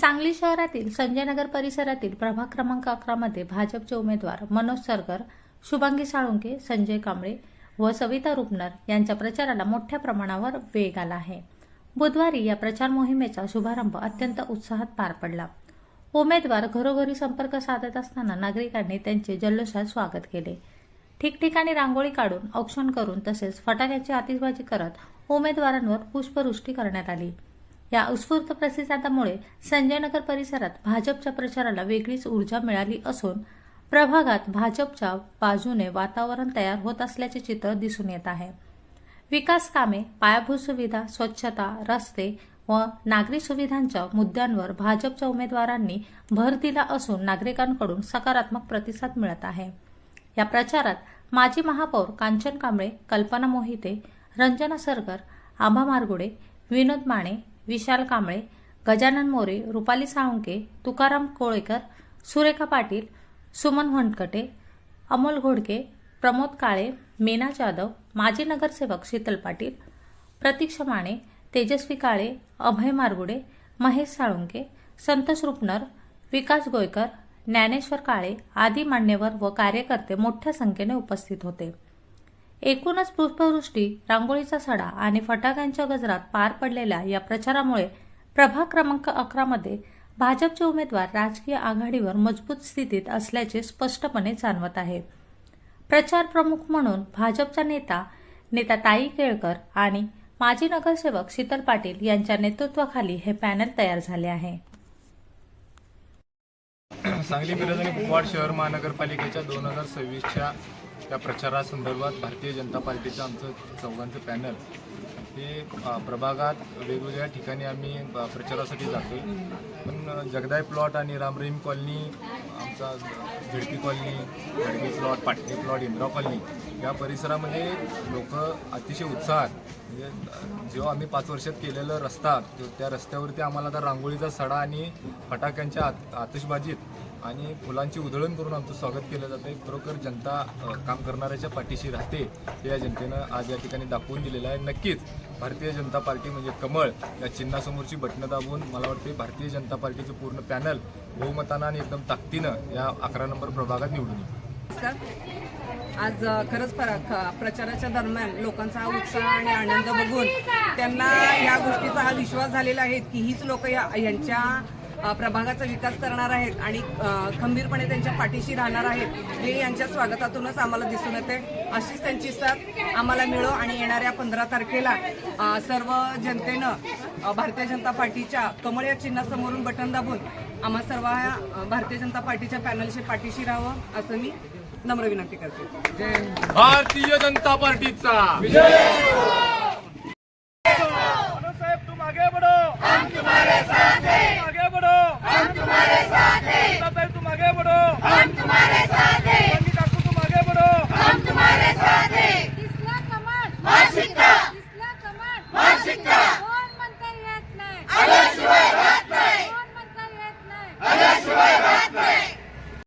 सांगली शहरातील संजयनगर परिसरातील प्रभाग क्रमांक अकरामध्ये भाजपचे उमेदवार मनोज सरगर शुभांगी साळुंके संजय कांबळे व सविता रुपनर यांच्या प्रचाराला मोठ्या प्रमाणावर वेग आला आहे. बुधवारी या प्रचार मोहिमेचा शुभारंभ अत्यंत उत्साहात पार पडला. उमेदवार घरोघरी संपर्क साधत असताना नागरिकांनी त्यांचे जल्लोषात स्वागत केले. ठिकठिकाणी रांगोळी काढून औक्षण करून तसेच फटाक्याची आतिषबाजी करत उमेदवारांवर पुष्पवृष्टी करण्यात आली. या उत्स्फूर्त प्रतिसादामुळे संजयनगर परिसरात भाजपच्या प्रचाराला वेगळीच ऊर्जा मिळाली असून प्रभागात भाजपच्या बाजूने वातावरण तयार होत असल्याचे चित्र दिसून येत आहे. विकास कामे पायाभूत सुविधा स्वच्छता रस्ते व नागरी सुविधांच्या मुद्द्यांवर भाजपच्या उमेदवारांनी भर दिला असून नागरिकांकडून सकारात्मक प्रतिसाद मिळत आहे. या प्रचारात माजी महापौर कांचन कांबळे कल्पना मोहिते रंजना सरगर आभा मारगुडे विनोद माने विशाल कांबळे गजानन मोरे रुपाली साळुंके तुकाराम कोळेकर सुरेखा पाटील सुमन वनकटे अमोल घोडके प्रमोद काळे मीना जाधव माजी नगरसेवक शीतल पाटील प्रतीक्षा माने तेजस्वी काळे अभय मारगुडे महेश साळुंके संतोष रुपनर विकास गोयकर ज्ञानेश्वर काळे आदी मान्यवर व कार्यकर्ते मोठ्या संख्येने उपस्थित होते. एकूणच पुष्पवृष्टी रांगोळीचा सडा आणि फटाक्यांच्या गजरात पार पडलेल्या या प्रचारामुळे प्रभाग क्रमांक अकरामध्ये भाजपचे उमेदवार राजकीय आघाडीवर मजबूत स्थितीत असल्याचे स्पष्टपणे जाणवत आहे. प्रचार प्रमुख म्हणून भाजपचा नेता नेता ताई केळकर आणि माजी नगरसेवक शीतल पाटील यांच्या नेतृत्वाखाली हे पॅनल तयार झाले आहे. सांगली मिरज आणि कुपवाड शहर महानगरपालिकेच्या दोन हजार सव्वीसच्या त्या प्रचारासंदर्भात भारतीय जनता पार्टीचं आमचं चौघांचं पॅनल. हे प्रभागात वेगवेगळ्या ठिकाणी आम्ही प्रचारासाठी जातो पण जगदाय प्लॉट आणि रामरहीम कॉलनी आमचा ZP colony झडकी plot Patni plot Indira colony या परिसरामध्ये लोक अतिशय उत्साहात. म्हणजे जेव्हा आम्ही पाच वर्षात केलेलं रस्ता त्या रस्त्यावरती आम्हाला आता रांगोळीचा सडा आणि फटाक्यांच्या आत- आतिषबाजीत आणि फुलांची उधळण करून आमचं स्वागत केलं जातं खरोखर जनता काम करणाऱ्याच्या पाठीशी राहते हे या जनतेनं आज या ठिकाणी दाखवून दिलेलं आहे. नक्कीच भारतीय जनता पार्टी म्हणजे कमळ या चिन्हासमोरची बटणं दाबून मला वाटते भारतीय जनता पार्टीचं पूर्ण पॅनल बहुमतानं आणि एकदम ताकदीनं या अकरा नंबर प्रभागात निवडून येईल. आज खरंच प्र- ख- प्रचाराच्या दरम्यान लोकांचा हा उत्साह आणि आनंद बघून त्यांना या गोष्टीचा हा विश्वास झालेला आहे की हीच लोक या यांच्या प्रभागाचा विकास करणार आहेत आणि खंबीरपणे त्यांच्या पाठीशी राहणार आहेत हे यांच्या स्वागतातूनच आम्हाला दिसून येते. अशीच त्यांची साथ आम्हाला मिळो आणि येणाऱ्या पंधरा तारखेला सर्व जनतेनं भारतीय जनता पार्टीच्या कमळ या चिन्हासमोरून बटन दाबून आम्हा सर्व भारतीय जनता पार्टीच्या पॅनलशी पाठीशी राहावं असं मी नम्र विनंती करते. भारतीय जनता पार्टीचा.